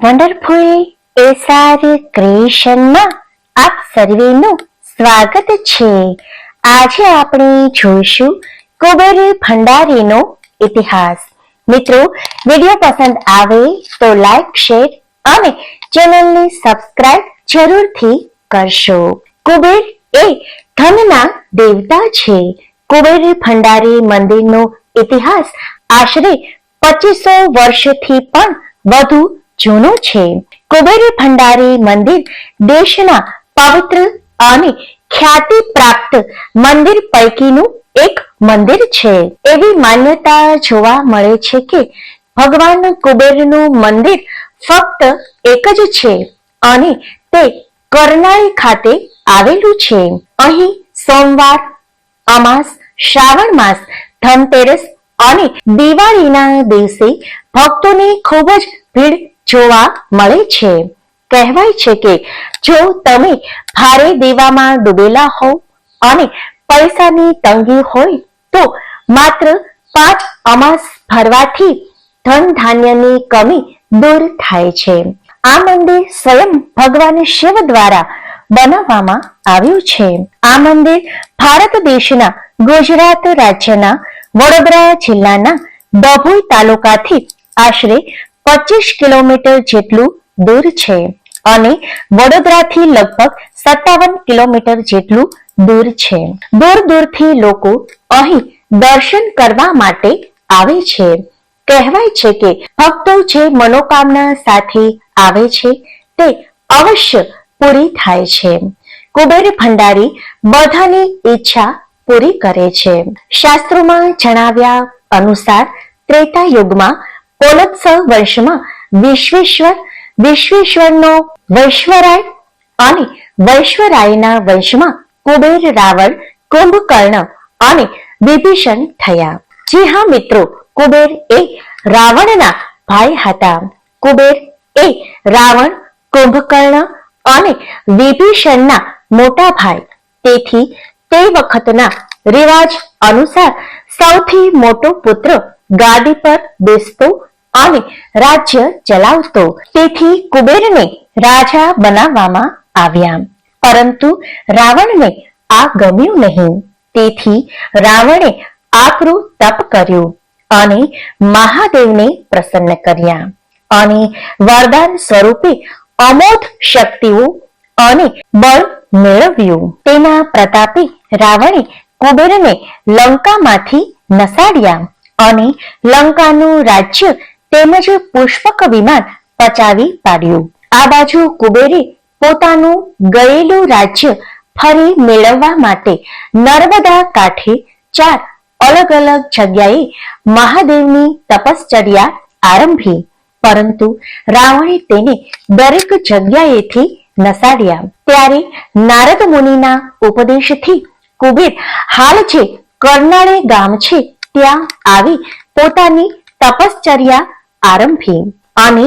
Wonderful SR ક્રિએશનમાં આપ સર્વેનું સ્વાગત છે. આજે આપણે જોઈશું કુબેર ભંડારીનો ઇતિહાસ. મિત્રો, વીડિયો પસંદ આવે તો લાઈક, શેર અને ચેનલને સબસ્ક્રાઇબ જરૂરથી કરશો. કુબેર એ ધનના દેવતા છે. કુબેર ભંડારી મંદિરનો ઇતિહાસ આશરે પચીસો વર્ષથી પણ વધુ જૂનું છે. કુબેર ભંડારી મંદિર દેશના પવિત્ર અને ખ્યાતિ પ્રાપ્ત મંદિર પૈકીનું એક મંદિર છે. એવી માન્યતા જોવા મળે છે કે ભગવાન કુબેરનું મંદિર ફક્ત એક જ છે અને તે કરનાળી ખાતે આવેલું છે. અહીં સોમવાર, અમાસ, શ્રાવણ માસ, ધનતેરસ અને દિવાળીના દિવસે ભક્તોની ખૂબ જ ભીડ જોવા મળે છે. કહેવાય છે કે જો તમે ભારે દેવામાં ડૂબેલા હો અને પૈસાની તંગી હોય તો માત્ર પાંચ અમાસ ભરવાથી ધન ધાન્યની કમી દૂર થાય છે. આ મંદિર સ્વયં ભગવાન શિવ દ્વારા બનાવવામાં આવ્યું છે. આ મંદિર ભારત દેશના ગુજરાત રાજ્યના વડોદરા જિલ્લાના ડભોઈ તાલુકાથી આશરે પચીસ કિલોમીટર જેટલું દૂર છે અને વડોદરાથી લગભગ સત્તાવન કિલોમીટર જેટલું દૂર છે. દૂર દૂરથી લોકો અહીં દર્શન કરવા માટે આવે છે. કહેવાય છે કે ભક્તો જે મનોકામના સાથે આવે છે, તે અવશ્ય પૂરી થાય છે. કુબેર ભંડારી બધાની ઈચ્છા પૂરી કરે છે. શાસ્ત્રોમાં જણાવ્યા અનુસાર ત્રેતા યુગમાં કોલત્સવ વંશમાં વિશ્વેશ્વર, વિશ્વેશ્વરનો વૈશ્વરાય અને વૈશ્વરાયના વંશમાં કુબેર રાવણ કુંભકર્ણ અને વિભીષણ થયા. જી હા મિત્રો, કુબેર એ રાવણના ભાઈ હતા. કુબેર એ રાવણ, કુંભકર્ણ અને વિભીષણના મોટા ભાઈ. તેથી તે વખતના રિવાજ અનુસાર સૌથી મોટો પુત્ર ગાદી પર બેસતો અને રાજ્ય ચલાવતો. તેથી કુબેરને રાજા બનાવવામાં આવ્યા. પરંતુ રાવણને આ ગમ્યું નહીં. તેથી રાવણે આકરું તપ કર્યું અને મહાદેવને પ્રસન્ન કર્યા. અને વરદાન સ્વરૂપે અમોધ શક્તિઓ અને બળ મેળવ્યું. તેના પ્રતાપે રાવણે કુબેરને લંકામાંથી નસાડ્યા. અને લંકાનું રાજ્ય તેમજ પુષ્પક વિમાન પચાવી પાડ્યું. આ બાજુ કુબેરે પોતાનું ગયેલું રાજ્ય ફરી મેળવવા માટે નર્મદા કાંઠે ચાર અલગ અલગ જગ્યાએ મહાદેવની તપશ્ચર્યા આરંભી, પરંતુ રાવણે તેને દરેક જગ્યાએથી નસાડ્યા. ત્યારે નારદ મુનિના ઉપદેશથી કુબેર હાલ જે કરનાળે ગામ છે ત્યાં આવી પોતાની તપશ્ચર્યા આરંભી અને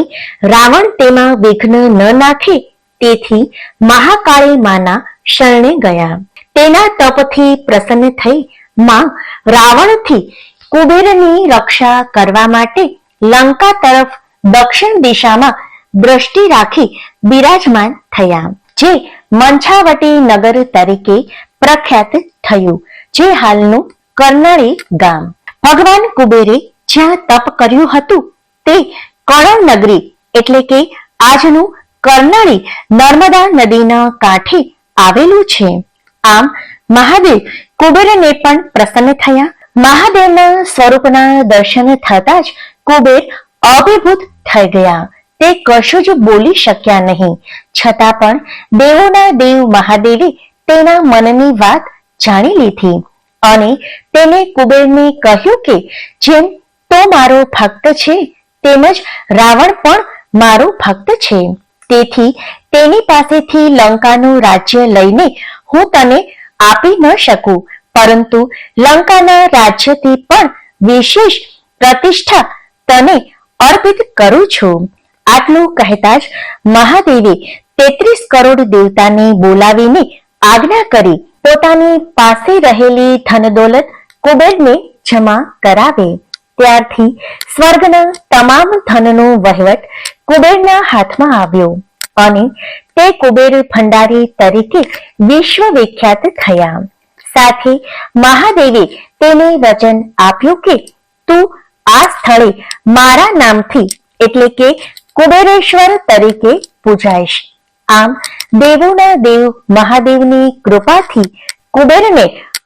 રાવણ તેમાં વિઘ્ન ન નાખે તેથી મહાકાળી માના શરણે ગયા. તેના તપથી પ્રસન્ન થઈ માં રાવણથી કુબેરની રક્ષા કરવા માટે લંકા તરફ દક્ષિણ દિશામાં દ્રષ્ટિ રાખી બિરાજમાન થયા, જે મંછાવટી નગર તરીકે પ્રખ્યાત થયું, જે હાલનું કરનાળી ગામ. ભગવાન કુબેરે જ્યાં તપ કર્યું હતું, તે કણવ નગરી એટલે કે આજનું કરનાળી નર્મદા નદીના કાંઠે આવેલું છે. આમ, મહાદેવ કુબેરને પણ પ્રસન્ન થયા. મહાદેવના સ્વરૂપના દર્શન થતા જ કુબેર અભિભૂત થઈ ગયા. તે કશું જ બોલી શક્યા નહીં. છતાં પણ દેવોના દેવ મહાદેવે તેના મનની વાત જાણી લીધી. અને તેને કુબેરને કહ્યું કે, જેમ તો મારો ભક્ત છે, તેમજ રાવણ પણ મારો ભક્ત છે. તેથી તેની પાસેથી લંકાનું રાજ્ય લઈને હું તને આપી ન શકું. પરંતુ લંકાના રાજ્યથી પણ વિશેષ પ્રતિષ્ઠા તને અર્પિત કરું છું. આટલું કહેતા જ મહાદેવે તેત્રીસ કરોડ દેવતાને બોલાવીને આજ્ઞા કરી પોતાની પાસે રહેલી ધન દોલત કુબેરને જમા કરાવે. ત્યારથી સ્વર્ગના તમામ ધનનો વહીવટ કુબેરના હાથમાં આવ્યો અને તે કુબેર ભંડારી તરીકે વિશ્વ વિખ્યાત થયા. સાથે મહાદેવે તેને વચન આપ્યું કે, તું આ સ્થળે મારા નામથી એટલે કે કુબેરેશ્વર તરીકે પૂજાઈશ. આમ દેવોના દેવ મહાદેવની કૃપાથી કુબેરને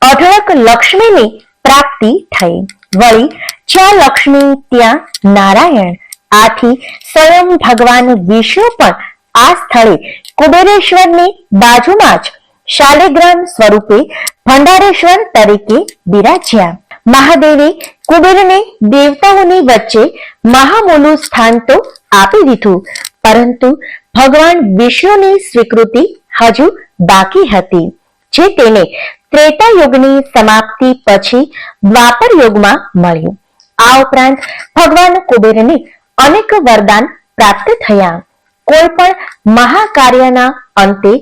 અઢળક લક્ષ્મીની પ્રાપ્તિ થઈ. વળી જ્યાં લક્ષ્મી ત્યાં નારાયણ, આથી સ્વયં ભગવાન વિષ્ણુ પણ આ સ્થળે કુબેરેશ્વરની બાજુમાં જ શાલિગ્રામ સ્વરૂપે ભંડારેશ્વર તરીકે બિરાજ્યા. મહાદેવે કુબેરને દેવતાઓની વચ્ચે મહામોલું સ્થાન તો આપી દીધું, પરંતુ ભગવાન વિષ્ણુની સ્વીકૃતિ હજુ બાકી હતી, જે તેને ત્રેતા યુગની સમાપ્તિ પછી દ્વાપર યુગમાં મળ્યું. આ ઉપરાંત ભગવાન કુબેરને અનેક વરદાન પ્રાપ્ત થયા. કોઈ પણ મહાકાર્યના અંતે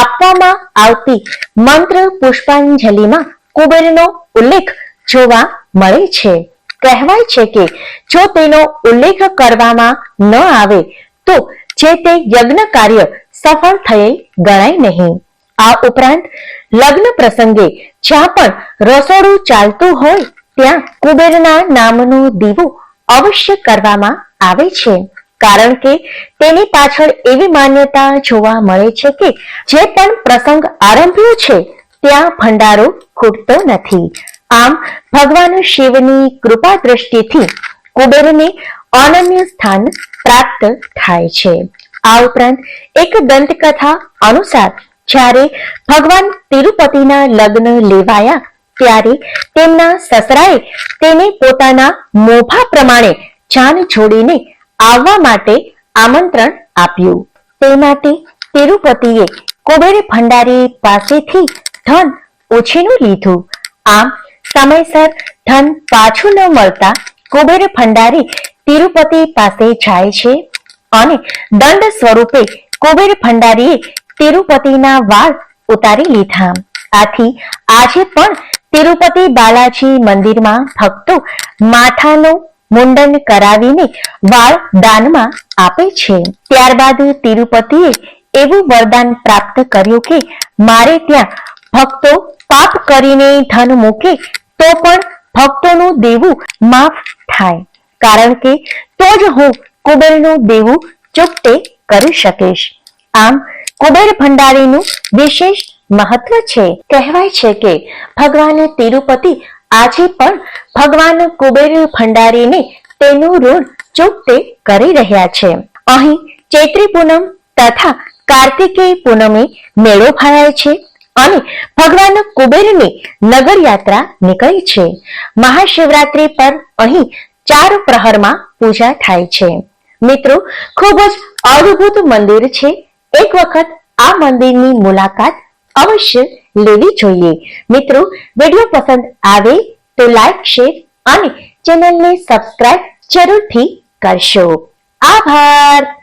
આપવામાં આવતી મંત્ર પુષ્પાંજલિમાં કુબેરનો ઉલ્લેખ જોવા મળે છે. કહેવાય છે કે જો તેનો ઉલ્લેખ કરવામાં ન આવે, તો જે તે યજ્ઞ કાર્ય સફળ થયે ગણાય નહીં. આ ઉપરાંત, લગ્ન પ્રસંગે જ્યાં પણ રસોડું ચાલતું હોય, ત્યાં કુબેરના નામનો દીવો અવશ્ય કરવામાં આવે છે. કારણ કે તેની પાછળ એવી માન્યતા જોવા મળે છે કે જે પણ પ્રસંગ આરંભ્યો છે, ત્યાં ભંડારો ખૂટતો નથી. આમ, ભગવાન શિવની કૃપા દ્રષ્ટિથી કુબેરને અનન્ય સ્થાન પ્રાપ્ત થાય છે. આ ઉપરાંત એક દંતકથા અનુસાર જ્યારે ભગવાન તિરુપતિના લગ્ન લેવાયા ત્યારે તેમના સસરાએ તેને પોતાના મોભા પ્રમાણે જાન છોડીને આવવા માટે આમંત્રણ આપ્યું. તે માટે તિરુપતિએ કુબેર ભંડારી પાસેથી ધન ઉછીનું લીધું. આમ સમયસર ધન પાછું ન મળતા કુબેર ભંડારી તિરુપતિ પાસે જાય છે અને દંડ સ્વરૂપે કુબેર ભંડારીએ તિરુપતિના વાળ ઉતારી લીધા. આથી આજે પણ તિરુપતિ બાલાજી મંદિરમાં ભક્તો માથાનું મુંડન કરાવીને વાળ દાનમાં આપે છે. ત્યારબાદ તિરુપતિએ એવું વરદાન પ્રાપ્ત કર્યું કે મારે ત્યાં ભક્તો પાપ કરીને ધન મૂકે તો પણ ભક્તોનું દેવું માફ થાય. કારણ કે તો જ હું કુબેરનું દેવું ચૂકતે કરી શકીશ. આમ કુબેર ભંડારીનું વિશેષ મહત્વ છે. કહેવાય છે કે ભગવાન તિરુપતિ આજે પણ ભગવાન કુબેર ભંડારીને તેનું ઋણ ચૂકતે કરી રહ્યા છે. અહીં ચૈત્રી પૂનમ તથા કાર્તિકેય પૂનમે મેળો ભરાય છે અને ભગવાન કુબેરની નગર યાત્રા નીકળી છે. મહાશિવરાત્રી પર અહીં ચાર પ્રહરમાં પૂજા થાય છે. મિત્રો, ખૂબ જ અદ્ભુત મંદિર છે. એક વખત આ મંદિરની મુલાકાત અવશ્ય લેવી જોઈએ. મિત્રો, વીડિયો પસંદ આવે તો લાઈક, શેર અને ચેનલને સબસ્ક્રાઇબ જરૂરથી કરશો. આભાર!